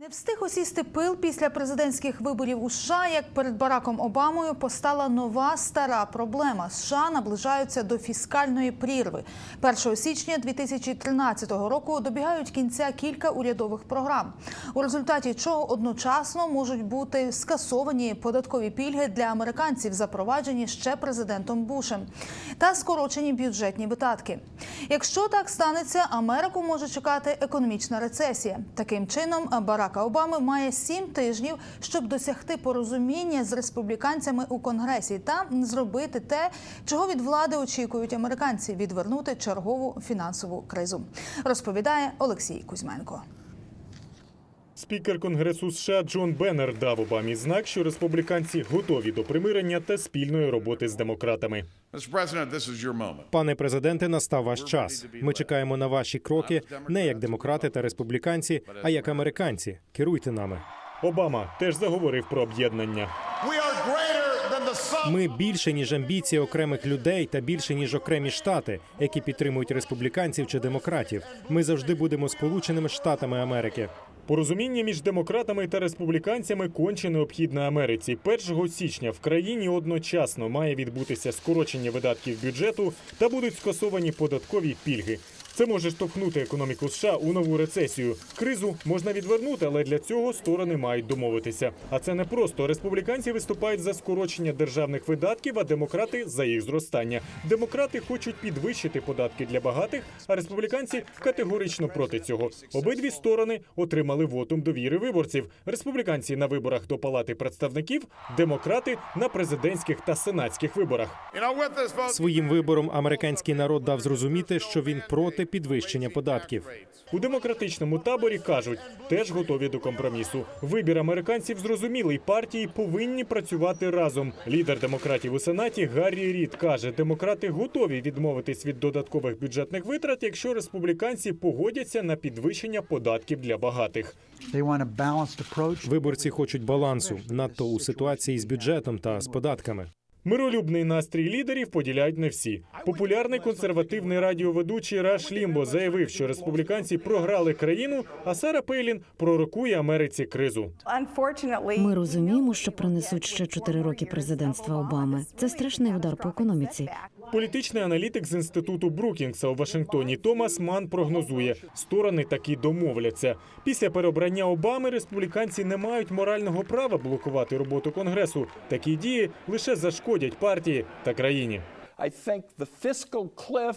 Не встиг осісти пил після президентських виборів у США, як перед Бараком Обамою постала нова стара проблема. США наближаються до фіскальної прірви. 1 січня 2013 року добігають кінця кілька урядових програм, у результаті чого одночасно можуть бути скасовані податкові пільги для американців, запроваджені ще президентом Бушем, та скорочені бюджетні видатки. Якщо так станеться, Америку може чекати економічна рецесія. Таким чином, Барака Обами має сім тижнів, щоб досягти порозуміння з республіканцями у конгресі та зробити те, чого від влади очікують американці відвернути чергову фінансову кризу. Розповідає Олексій Кузьменко. Спікер Конгресу США Джон Беннер дав Обамі знак, що республіканці готові до примирення та спільної роботи з демократами. Пане президенте, настав ваш час. Ми чекаємо на ваші кроки не як демократи та республіканці, а як американці. Керуйте нами. Обама теж заговорив про об'єднання. Ми більше ніж амбіції окремих людей та більше ніж окремі штати, які підтримують республіканців чи демократів. Ми завжди будемо сполученими штатами Америки. Порозуміння між демократами та республіканцями конче необхідне Америці. 1 січня в країні одночасно має відбутися скорочення видатків бюджету та будуть скасовані податкові пільги. Це може штовхнути економіку США у нову рецесію. Кризу можна відвернути, але для цього сторони мають домовитися. А це не просто. Республіканці виступають за скорочення державних видатків, а демократи за їх зростання. Демократи хочуть підвищити податки для багатих, а республіканці категорично проти цього. Обидві сторони отримали вотум довіри виборців. Республіканці на виборах до палати представників, демократи на президентських та сенатських виборах. Своїм вибором американський народ дав зрозуміти, що він проти підвищення податків. У демократичному таборі кажуть, теж готові до компромісу. Вибір американців зрозумілий. Партії повинні працювати разом. Лідер демократів у сенаті Гаррі Рід каже, демократи готові відмовитись від додаткових бюджетних витрат, якщо республіканці погодяться на підвищення податків для багатих. Виборці хочуть балансу, надто у ситуації з бюджетом та з податками. Миролюбний настрій лідерів поділяють не всі. Популярний консервативний радіоведучий Раш Лімбо заявив, що республіканці програли країну, а Сара Пейлін пророкує Америці кризу. Ми розуміємо, що принесуть ще чотири роки президентства Обами. Це страшний удар по економіці. Політичний аналітик з інституту Брукінгса у Вашингтоні Томас Ман прогнозує, сторони таки домовляться. Після переобрання Обами республіканці не мають морального права блокувати роботу конгресу. Такі дії лише зашкодять партії та країні.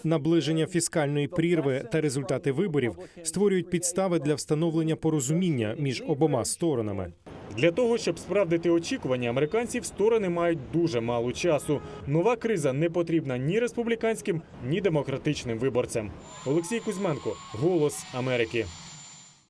Наближення фіскальної прірви та результати виборів створюють підстави для встановлення порозуміння між обома сторонами. Для того щоб справдити очікування американців, сторони мають дуже мало часу. Нова криза не потрібна ні республіканським, ні демократичним виборцям. Олексій Кузьменко, Голос Америки.